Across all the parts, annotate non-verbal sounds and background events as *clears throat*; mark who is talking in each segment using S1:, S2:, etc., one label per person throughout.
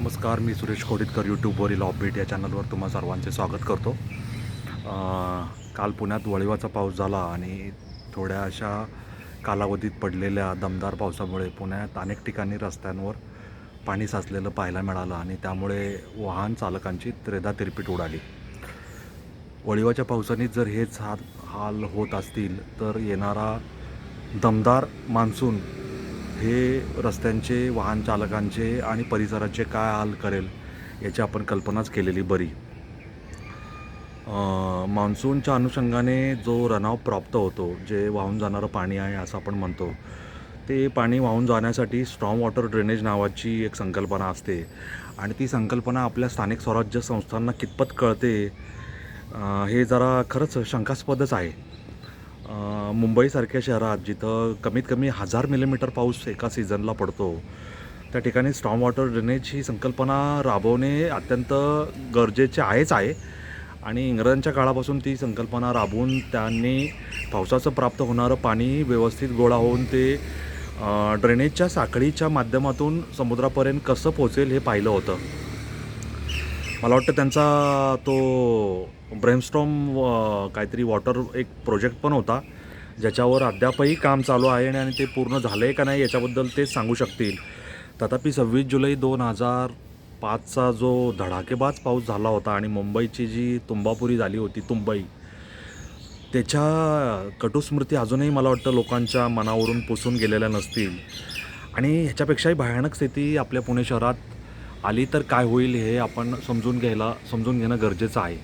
S1: नमस्कार मी सुरेश खोडीतकर यूट्यूबवरील ऑपबीट या चॅनलवर तुम्हा सर्वांचे स्वागत करतो. काल पुण्यात वळिवाचा पाऊस झाला आणि थोड्या अशा कालावधीत पडलेल्या दमदार पावसामुळे पुण्यात अनेक ठिकाणी रस्त्यांवर पाणी साचलेलं पाहायला मिळालं आणि त्यामुळे वाहन चालकांची त्रेदा तिरपीट उडाली. वळिवाच्या पावसाने जर हेच हाल हाल होत असतील तर येणारा दमदार मान्सून हे रस्त्यांचे वाहन चालकांचे आणि परिसराचे काय हाल करेल याची आपण कल्पनाच केलेली बरी. मान्सूनच्या अनुषंगाने जो रनाव प्राप्त होतो जे वाहून जाणारं पाणी आहे असं आपण म्हणतो ते पाणी वाहून जाण्यासाठी स्ट्रॉंग वॉटर ड्रेनेज नावाची एक संकल्पना असते. आणि ती संकल्पना आपल्या स्थानिक स्वराज्य संस्थांना कितपत कळते हे जरा खरंच शंकास्पदच आहे. मुंबईसारख्या शहरात जिथं कमीत कमी हजार मिलीमीटर पाऊस एका सीझनला पडतो त्या ठिकाणी स्टॉम वॉटर ड्रेनेज ही संकल्पना राबवणे अत्यंत गरजेचे आहेच आहे. आणि इंग्रजांच्या काळापासून ती संकल्पना राबवून त्यांनी पावसाचं प्राप्त होणारं पाणी व्यवस्थित गोळा होऊन ते ड्रेनेजच्या साखळीच्या माध्यमातून समुद्रापर्यंत कसं पोचेल हे पाहिलं होतं. मला वाटतं त्यांचा तो ब्रेमस्टॉम काहीतरी वॉटर एक प्रोजेक्ट पण होता ज्याच्यावर अद्यापही काम चालू आहे आणि आणि ते पूर्ण झालं आहे का नाही याच्याबद्दल ते सांगू शकतील. तथापि सव्वीस जुलै दोन हजार पाचचा जो धडाकेबाज पाऊस झाला होता आणि मुंबईची जी तुंबापुरी झाली होती तुंबई त्याच्या कटुस्मृती अजूनही मला वाटतं लोकांच्या मनावरून पुसून गेलेल्या नसतील. आणि ह्याच्यापेक्षाही भयानक स्थिती आपल्या पुणे शहरात आली तर काय होईल हे आपण समजून घ्यायला समजून घेणं गरजेचं आहे.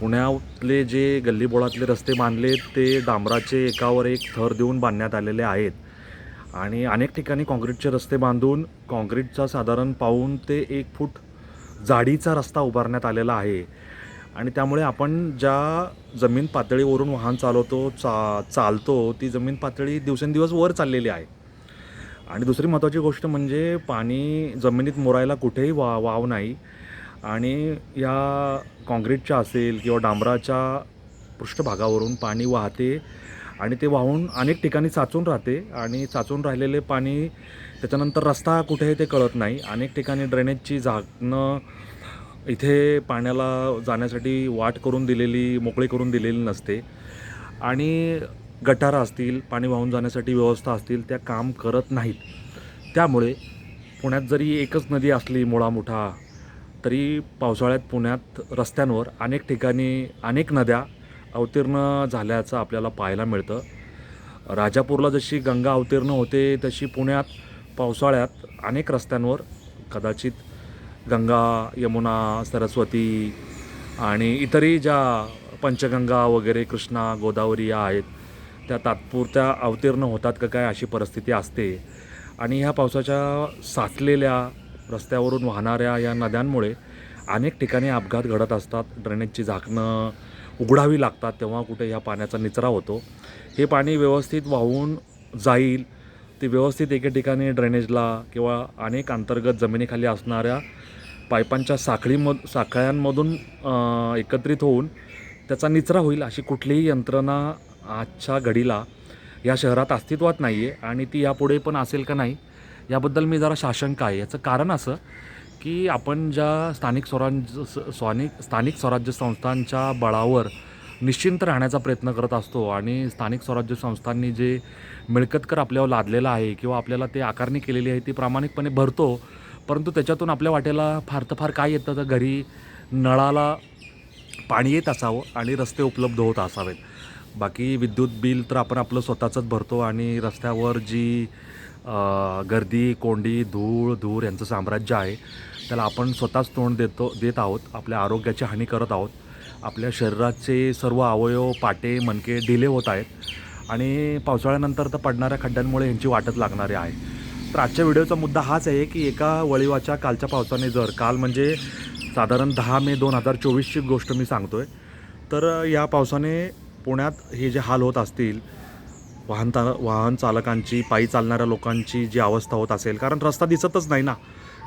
S1: पुण्यातले जे गल्लीबोळातले रस्ते बांधले ते डांबराचे एकावर एक थर देऊन बांधण्यात आलेले आहेत. आणि अनेक ठिकाणी काँक्रीटचे रस्ते बांधून काँक्रीटचा साधारण पाऊन ते एक फूट जाडीचा रस्ता उभारण्यात आलेला आहे. आणि त्यामुळे आपण ज्या जमीन पातळीवरून वाहन चालवतो चा चालतो ती जमीन पातळी दिवसेंदिवस वर चाललेली आहे. आणि दुसरी महत्त्वाची गोष्ट म्हणजे पाणी जमिनीत मुरायला कुठेही वा वाव नाही. आणि या काँक्रीटच्या असेल किंवा डांबराच्या पृष्ठभागावरून पाणी वाहते आणि ते वाहून अनेक ठिकाणी साचून राहते आणि साचून राहिलेले पाणी त्याच्यानंतर रस्ता कुठे ते कळत नाही. अनेक ठिकाणी ड्रेनेजची झाकणं इथे पाण्याला जाण्यासाठी वाट करून दिलेली मोकळी करून दिलेली नसते. आणि गटारं असतील पाणी वाहून जाण्यासाठी व्यवस्था असतील त्या काम करत नाहीत. त्यामुळे पुण्यात जरी एकच नदी असली मुळा मोठा तरी पावसाळ्यात पुण्यात रस्त्यांवर अनेक ठिकाणी अनेक नद्या अवतीर्ण झाल्याचं आपल्याला पाहायला मिळतं. राजापूरला जशी गंगा अवतीर्ण होते तशी पुण्यात पावसाळ्यात अनेक रस्त्यांवर कदाचित गंगा यमुना सरस्वती आणि इतरही ज्या पंचगंगा वगैरे कृष्णा गोदावरी या आहेत त्या तात्पुरत्या अवतीर्ण होतात का काय अशी परिस्थिती असते. आणि ह्या पावसाच्या साचलेल्या रस्त्यावरून वाहणाऱ्या या नद्यांमुळे अनेक ठिकाणी अपघात घडत असतात. ड्रेनेजची झाकणं उघडावी लागतात तेव्हा कुठे ह्या पाण्याचा निचरा होतो. हे पाणी व्यवस्थित वाहून जाईल ते व्यवस्थित एके ठिकाणी ड्रेनेजला किंवा अनेक अंतर्गत जमिनीखाली असणाऱ्या पाईपांच्या साखळीमध साखळ्यांमधून एकत्रित होऊन त्याचा निचरा होईल अशी कुठलीही यंत्रणा आजच्या घडीला या शहरात अस्तित्वात नाही आहे आणि ती यापुढे पण असेल का नाही याबद्दल मी जरा साशंक आहे. याचं कारण असं की आपण ज्या स्थानिक स्वराज्य स्वानिक स्थानिक स्वराज्य संस्थांच्या बळावर निश्चिंत राहण्याचा प्रयत्न करत असतो आणि स्थानिक स्वराज्य संस्थांनी जे मिळकत कर आपल्यावर लादलेलं आहे किंवा आपल्याला ते आकारणी केलेली आहे ती प्रामाणिकपणे भरतो. परंतु त्याच्यातून आपल्या वाटेला फार तर फार काय येतं? तर घरी नळाला पाणी येत असावं आणि रस्ते उपलब्ध होत असावेत. बाकी विद्युत बिल तर आपण आपलं स्वतःचंच भरतो आणि रस्त्यावर जी गर्दी कोंडी धूळ धूर यांचं साम्राज्य आहे. त्याला आपण स्वतःच तोंड देतो देत आहोत. आपल्या आरोग्याची हानी करत आहोत. आपल्या शरीराचे सर्व अवयव पाटे मनके डिले होत आहेत. आणि पावसाळ्यानंतर तर पडणाऱ्या खड्ड्यांमुळे यांची वाटच लागणारी आहे. तर आजच्या व्हिडिओचा मुद्दा हाच आहे की एका वळीवाच्या कालच्या पावसाने जर काल म्हणजे साधारण दहा मे दोन हजार चोवीसची गोष्ट मी सांगतो आहे तर या पावसाने पुण्यात हे जे हाल होत असतील वाहन वाहन चालकांची पायी चालणाऱ्या लोकांची जी अवस्था होत असेल कारण रस्ता दिसतच नाही ना.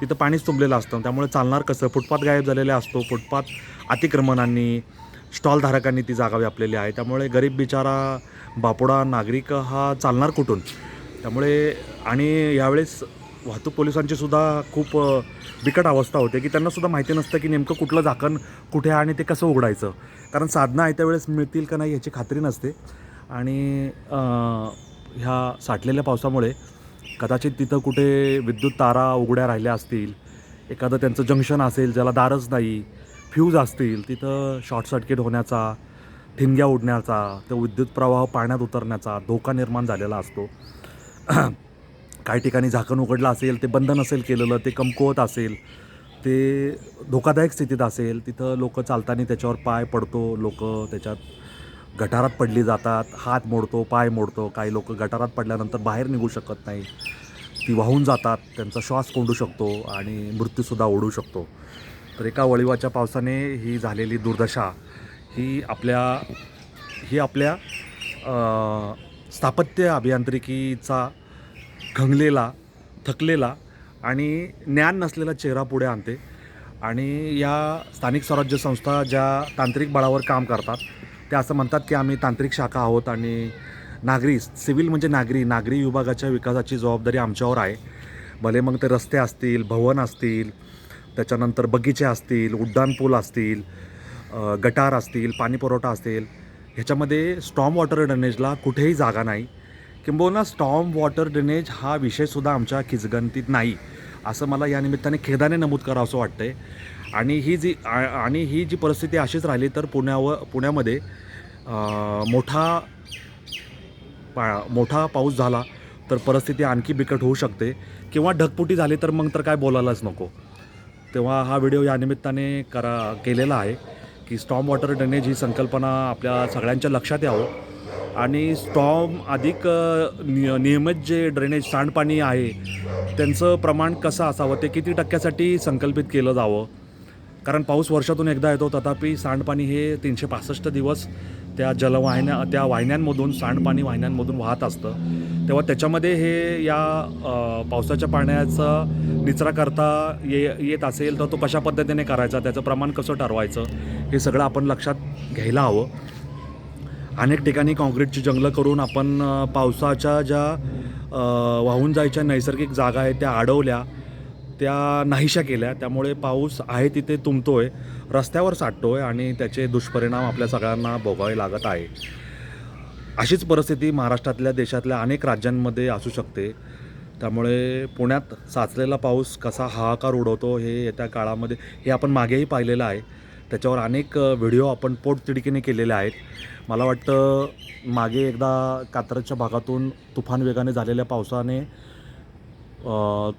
S1: तिथं पाणीच तुंबलेलं असतं. त्यामुळे चालणार कसं? फुटपाथ गायब झालेला असतो. फुटपाथ अतिक्रमणांनी स्टॉलधारकांनी ती जागा व्यापलेली आहे. त्यामुळे गरीब बिचारा बापुडा नागरिक हा चालणार कुठून? त्यामुळे आणि यावेळेस वाहतूक पोलिसांची सुद्धा खूप बिकट अवस्था होते की त्यांना सुद्धा माहिती नसतं की नेमकं कुठलं झाकण कुठे आहे आणि ते कसं उघडायचं. कारण साधनं आहे त्यावेळेस मिळतील का नाही याची खात्री नसते. आणि ह्या साठलेल्या पावसामुळे कदाचित तिथं कुठे विद्युत तारा उघड्या राहिल्या असतील एखादं त्यांचं जंक्शन असेल ज्याला दारच नाही फ्यूज असतील तिथं शॉर्ट सर्किट होण्याचा ठिणग्या उडण्याचा तो विद्युत प्रवाह पाण्यात उतरण्याचा धोका निर्माण झालेला असतो. *clears throat* काही ठिकाणी झाकण उघडलं असेल ते बंद नसेल केलेलं ते कमकुवत असेल ते धोकादायक स्थितीत असेल तिथं लोक चालताना त्याच्यावर पाय पडतो लोक त्याच्यात गटारात पडली जातात हात मोडतो पाय मोडतो काही लोक गटारात पडल्यानंतर बाहेर निघू शकत नाही. ती वाहून जातात त्यांचा श्वास कोंडू शकतो आणि मृत्यूसुद्धा ओढू शकतो. तर एका वळिवाच्या पावसाने ही झालेली दुर्दशा ही आपल्या ही आपल्या स्थापत्य अभियांत्रिकीचा खंगलेला थकलेला आणि ज्ञान नसलेला चेहरा पुढे आणते. आणि या स्थानिक स्वराज्य संस्था ज्या तांत्रिक बळावर काम करतात ते असं म्हणतात की आम्ही तांत्रिक शाखा आहोत आणि नागरी सिव्हिल म्हणजे नागरी नागरी विभागाच्या विकासाची जबाबदारी आमच्यावर आहे. भले मग ते रस्ते असतील भवन असतील त्याच्यानंतर बगीचे असतील उड्डाणपूल असतील गटार असतील पाणी पुरवठा ह्याच्यामध्ये स्टॉम वॉटर ड्रेनेजला कुठेही जागा नाही. किंबहुना स्टॉम वॉटर ड्रेनेज हा विषयसुद्धा आमच्या खिचगंतीत नाही असं मला या निमित्ताने खेदाने नमूद करावं असं आहे आणि ही जी आ- आणि ही जी परिस्थिती अशीच राहिली तर पुण्यावर पुण्यामध्ये मोठा पा मोठा पाऊस झाला तर परिस्थिती आणखी बिकट होऊ शकते. किंवा ढगपुटी झाली तर मग तर काय बोलायलाच नको. तेव्हा हा व्हिडिओ या निमित्ताने करा केलेला आहे की स्टॉम वॉटर ड्रेनेज ही संकल्पना आपल्या सगळ्यांच्या लक्षात यावं. आणि स्टॉम अधिक निय नियमित जे ड्रेनेज सांडपाणी आहे त्यांचं प्रमाण कसं असावं ते किती टक्क्यासाठी संकल्पित केलं जावं कारण पाऊस वर्षातून एकदा येतो तथापि सांडपाणी हे तीनशे पासष्ट दिवस त्या जलवाहिन्या त्या वाहिन्यांमधून सांडपाणी वाहिन्यांमधून वाहत असतं. तेव्हा त्याच्यामध्ये हे या पावसाच्या पाण्याचा निचरा करता ये येत असेल तर तो कशा पद्धतीने करायचा त्याचं प्रमाण कसं ठरवायचं हे सगळं आपण लक्षात घ्यायला हवं. अनेक ठिकाणी काँक्रीटची जंगलं करून आपण पावसाच्या ज्या वाहून जायच्या नैसर्गिक जागा आहेत त्या अडवल्या त्या नाहीशा केल्या. त्यामुळे पाऊस आहे तिथे तुंबतोय रस्त्यावर साठतोय आणि त्याचे दुष्परिणाम आपल्या सगळ्यांना भोगावे लागत आहे. अशीच परिस्थिती महाराष्ट्रातल्या देशातल्या अनेक राज्यांमध्ये असू शकते. त्यामुळे पुण्यात साचलेला पाऊस कसा हाहाकार उडवतो हे येत्या काळामध्ये हे आपण मागेही पाहिलेलं आहे. त्याच्यावर अनेक व्हिडिओ आपण पोटतिडकीने केलेले आहेत. मला वाटतं मागे एकदा कात्रजच्या भागातून तुफान वेगाने झालेल्या पावसाने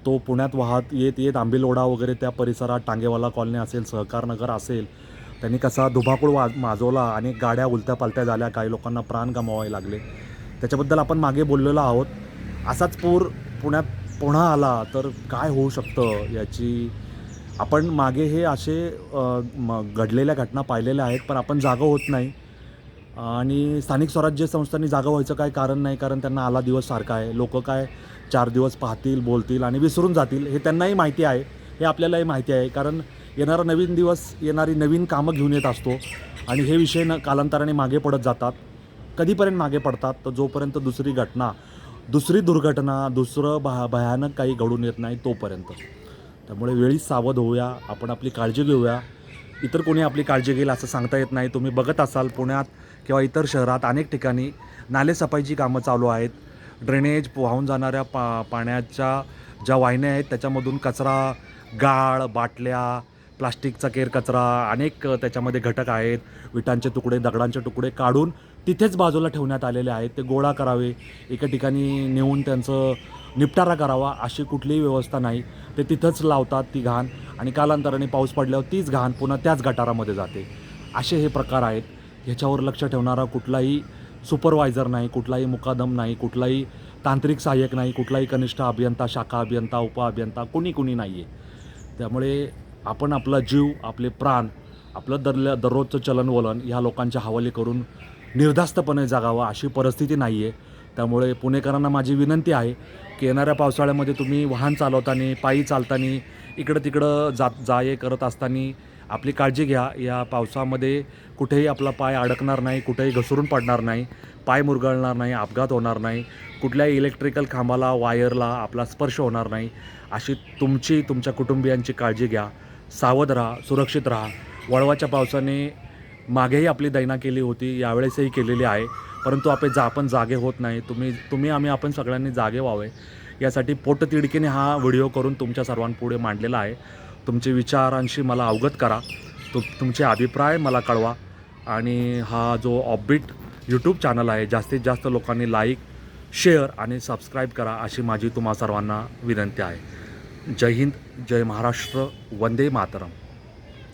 S1: तो पुण्यात वाहत येत येत आंबेलोडा वगैरे त्या परिसरात टांगेवाला कॉलनी असेल सहकारनगर असेल त्यांनी कसा धुबाकूळ वा माजवला आणि गाड्या उलत्या पालत्या झाल्या काही लोकांना प्राण गमावावे लागले. त्याच्याबद्दल आपण मागे बोललेलो आहोत. असाच पूर पुण्यात पुन्हा आला तर काय होऊ शकतं याची आपण मागे हे असे घडलेल्या घटना पाहिलेल्या आहेत पण आपण जागं होत नाही. आणि स्थानिक स्वराज्य संस्थांनी जागा व्हायचं काय कारण नाही कारण त्यांना आला दिवस सारखा आहे. लोक काय चार दिवस पाहतील बोलतील आणि विसरून जातील हे त्यांनाही माहिती आहे. हे आपल्यालाही माहिती आहे कारण येणारा नवीन दिवस येणारी नवीन कामं घेऊन येत असतो आणि हे विषय न कालांतराने मागे पडत जातात. कधीपर्यंत मागे पडतात तर जोपर्यंत दुसरी घटना दुसरी दुर्घटना दुसरं भा भयानक काही घडून येत नाही तोपर्यंत. त्यामुळे वेळीच सावध होऊया आपण आपली काळजी घेऊया. इतर कोणी आपली काळजी घेईल असं सांगता येत नाही. तुम्ही बघत असाल पुण्यात किंवा इतर शहरात अनेक ठिकाणी नालेसफाईची कामं चालू आहेत. ड्रेनेज वाहून जाणाऱ्या पा पाण्याच्या ज्या वाहिन्या आहेत त्याच्यामधून कचरा गाळ बाटल्या प्लास्टिकचा केर कचरा अनेक त्याच्यामध्ये घटक आहेत. विटांचे तुकडे दगडांचे तुकडे काढून तिथेच बाजूला ठेवण्यात आलेले आहेत. ते गोळा करावे. एका ठिकाणी नेऊन त्यांचं निपटारा करावा अशी कुठलीही व्यवस्था नाही. ते तिथंच लावतात ती घाण आणि कालांतराने पाऊस पडल्यावर तीच घाण पुन्हा त्याच गटारामध्ये जाते. असे हे प्रकार आहेत. ह्याच्यावर लक्ष ठेवणारा कुठलाही सुपरवायझर नाही कुठलाही मुकादम नाही कुठलाही तांत्रिक सहाय्यक नाही कुठलाही कनिष्ठ अभियंता शाखा अभियंता उपअभियंता कोणी कोणी नाही आहे त्यामुळे आपण आपला जीव आपले प्राण आपलं दरल्या दररोजचं चलनवलन ह्या लोकांच्या हवाली करून निर्धास्तपणे जगावं अशी परिस्थिती नाही आहे त्यामुळे पुणेकरांना माझी विनंती आहे की येणाऱ्या पावसाळ्यामध्ये तुम्ही वाहन चालवताना पायी चालताना इकडं तिकडं जात जा ये करत असताना आपली काळजी घ्या. या पावसामध्ये कुठेही आपला पाय अडकणार नाही कुठेही घसरून पडणार नाही पाय मुरगळणार नाही अपघात होणार नाही कुठल्याही इलेक्ट्रिकल खांबाला वायरला आपला स्पर्श होणार नाही. अशी तुमची तुमच्या कुटुंबियांची काळजी घ्या. सावध राहा सुरक्षित राहा. वळवाच्या पावसाने मागेही आपली दैना केली होती यावेळेसही केलेली आहे. परंतु आपण जा आपण जागे होत नाही. तुम्ही तुम्ही आम्ही आपण सगळ्यांनी जागे व्हावे. यासाठी पोटतिडकीने हा व्हिडिओ करून तुमच्या सर्वांपुढे मांडलेला आहे. तुमचे विचारांशी मला अवगत करा. तु तुमचे अभिप्राय मला कळवा. आणि हा जो ऑफबीट यूट्यूब चॅनल आहे जास्तीत जास्त लोकांनी लाईक शेअर आणि सबस्क्राईब करा अशी माझी तुम्हा सर्वांना विनंती आहे. जय हिंद जय महाराष्ट्र वंदे मातरम.